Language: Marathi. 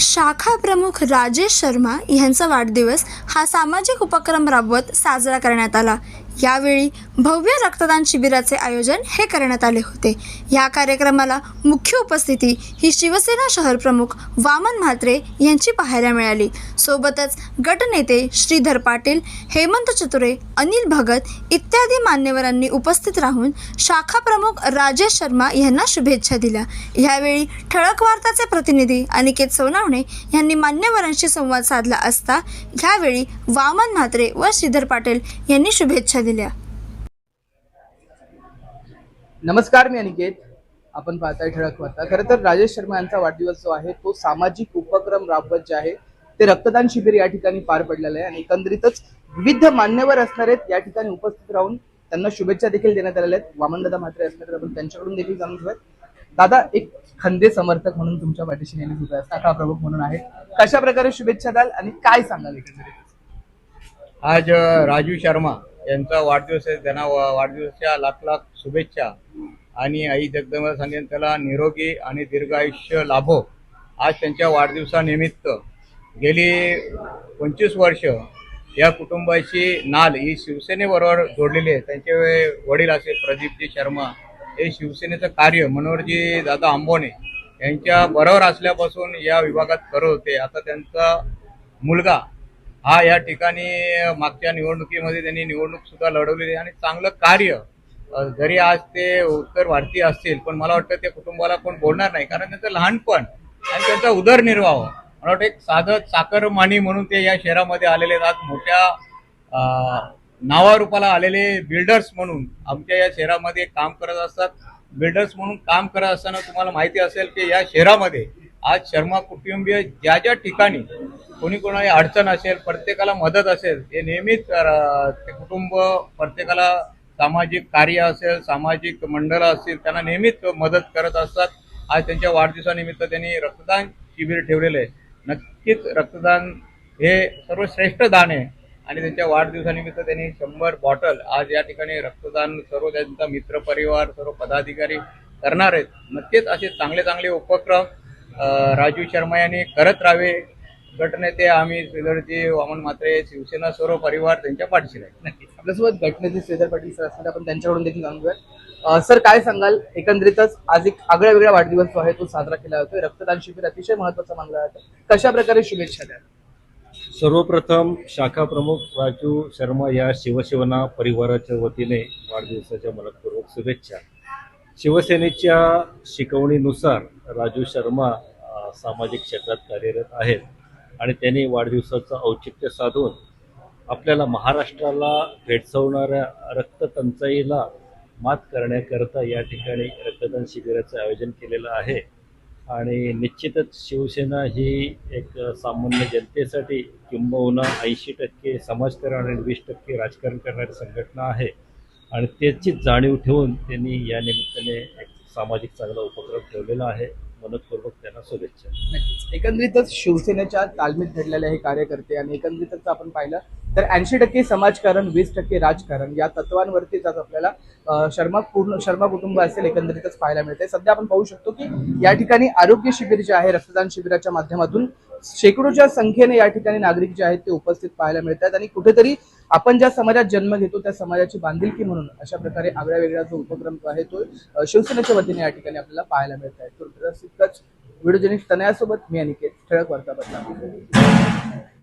शाखा प्रमुख राजेश शर्मा यांचा वाढदिवस हा सामाजिक उपक्रम राबवत साजरा करण्यात आला. यावेळी भव्य रक्तदान शिबिराचे आयोजन हे करण्यात आले होते. या कार्यक्रमाला मुख्य उपस्थिती ही शिवसेना शहर प्रमुख वामन म्हात्रे यांची पाहायला मिळाली. सोबतच गटनेते श्रीधर पाटील हेमंत चतुरे अनिल भगत इत्यादी मान्यवरांनी उपस्थित राहून शाखा प्रमुख राजेश शर्मा यांना शुभेच्छा दिल्या. यावेळी ठळक वार्ताचे प्रतिनिधी अनिकेत सोनावणे यांनी मान्यवरांशी संवाद साधला असता यावेळी वामन म्हात्रे व श्रीधर पाटील यांनी शुभेच्छा दिल्या. नमस्कार मी अनिकेत. आपण पाहताय ठळक वार्ता. खरं तर राजेश शर्मा यांचा वाढदिवस जो आहे तो सामाजिक उपक्रम राबवत जे आहे ते रक्तदान शिबिर या ठिकाणी पार पडलेलं आहे आणि एकंदरीतच विविध मान्यवर असणार आहेत या ठिकाणी उपस्थित राहून त्यांना शुभेच्छा देखील देण्यात आलेल्या आहेत. वामनदादा म्हात्रे असणार आहेत आपण त्यांच्याकडून देखील जाणून घेऊयात. दादा एक खंदे समर्थक म्हणून तुमच्या पाठीशी नेहमी उभे असतात प्रमुख म्हणून आहे. कशा प्रकारे शुभेच्छा द्याल आणि काय सांगाल एकंदरीत आज राजू शर्मा यांचा वाढदिवस आहे. त्यांना वा- वाढदिवसाच्या लाख लाख शुभेच्छा. आणि आई जगदंबा सांगेन त्याला निरोगी आणि दीर्घ आयुष्य लाभो. आज त्यांच्या वाढदिवसानिमित्त गेली पंचवीस वर्ष या कुटुंबाची नाल ही शिवसेनेबरोबर जोडलेली आहे. त्यांचे वडील असे प्रदीपजी शर्मा. हे शिवसेनेचं कार्य मनोहरजी दादा आंबोने यांच्या बरोबर असल्यापासून या विभागात करत होते. आता त्यांचा मुलगा हा या ठिकाणी मागच्या निवडणुकीमध्ये त्यांनी निवडणूक सुद्धा लढवलेली आहे आणि चांगलं कार्य जरी आज ते उत्तर भारतीय असतील पण मला वाटतं त्या कुटुंबाला कोण बोलणार नाही कारण त्यांचं लहानपण आणि त्यांचा उदरनिर्वाह मला वाटतं एक साधं चाकरमानी म्हणून ते या शहरामध्ये आलेले आहेत. आज मोठ्या नावारूपाला आलेले बिल्डर्स म्हणून आमच्या या शहरामध्ये काम करत असतात. बिल्डर्स म्हणून काम करत असताना तुम्हाला माहिती असेल की या शहरामध्ये आज शर्मा कुटुंबीय ज्या ज्या ठिकाणी कोणी कोणाला अडचण असेल प्रत्येकाला मदत असेल हे नेहमीच ते कुटुंब प्रत्येकाला सामाजिक कार्य असेल सामाजिक मंडळ असतील त्यांना नेहमीच मदत करत असतात. आज त्यांच्या वाढदिवसानिमित्त त्यांनी रक्तदान शिबिर ठेवलेलं आहे. नक्कीच रक्तदान हे सर्वश्रेष्ठ दान आहे. आणि त्यांच्या वाढदिवसानिमित्त त्यांनी शंभर बॉटल आज या ठिकाणी रक्तदान सर्व त्यांचा मित्रपरिवार सर्व पदाधिकारी करणार आहेत. नक्कीच असे चांगले चांगले उपक्रम राजू शर्मा यांनी करत राहावे. गटनेते आम्ही श्रीधरजी वामन म्हात्रे शिवसेना सर्व परिवार त्यांच्या पाठीशी नक्कीच आपल्यासोबत घटनेचे श्रीधर पाटील सर असतात आपण त्यांच्याकडून देखील जाणून सर काय सांगाल? एकंदरीतच आज एक आगळ्या वेगळा वाढदिवस जो आहे तो साजरा केला जातोय. रक्तदान शिबिर अतिशय महत्वाचं मानलं जातं. कशा प्रकारे शुभेच्छा द्या सर्वप्रथम शाखा प्रमुख राजू शर्मा या शिवसेना परिवाराच्या वतीने वाढदिवसाच्या मनपूर्वक शुभेच्छा. शिवसेनेच्या शिकवणीनुसार राजू शर्मा सामाजिक क्षेत्रात कार्यरत आहेत. आणि त्यांनी वाढदिवसाचं औचित्य साधून आपल्याला महाराष्ट्राला भेडसावणाऱ्या रक्तटंचाईला मात करण्याकरता या ठिकाणी रक्तदान शिबिराचं आयोजन केलेलं आहे. आणि निश्चितच शिवसेना ही एक सामान्य जनतेसाठी किंबहुना ऐंशी टक्के समाजकारण आणि वीस टक्के राजकारण करणारी संघटना आहे. आणि त्याची जाणीव ठेवून त्यांनी या निमित्ताने एक सामाजिक चांगला उपक्रम ठेवलेला आहे. मनपूर्वक त्यांना शुभेच्छा. एकंदरीतच शिवसेनेच्या तालमीत घडलेले हे कार्यकर्ते आणि एकंदरीतच आपण पाहिलं तर ऐंशी टक्के समाजकारण वीस टक्के राजकारण या तत्वांवरतीच आज आपल्याला शर्मा पूर्ण शर्मा कुटुंब असेल एकंदरीतच पाहायला मिळते सध्या आपण पाहू शकतो की या ठिकाणी आरोग्य शिबिर जे आहे रक्तदान शिबिराच्या माध्यमातून शेकडोच्या संख्येने या ठिकाणी नागरिक जे आहेत ते उपस्थित पाहायला मिळतात आणि कुठेतरी आपण ज्या समाजात जन्म घेतो त्या समाजाची बांधिलकी म्हणून अशा प्रकारे आगळ्या वेगळा जो उपक्रम जो आहे तो शिवसेनेच्या वतीने या ठिकाणी आपल्याला पाहायला मिळत आहे. तर इतकंच व्हिडिओ जनिक तनयासोबत मी अनिकेत ठळक वार्ता बदला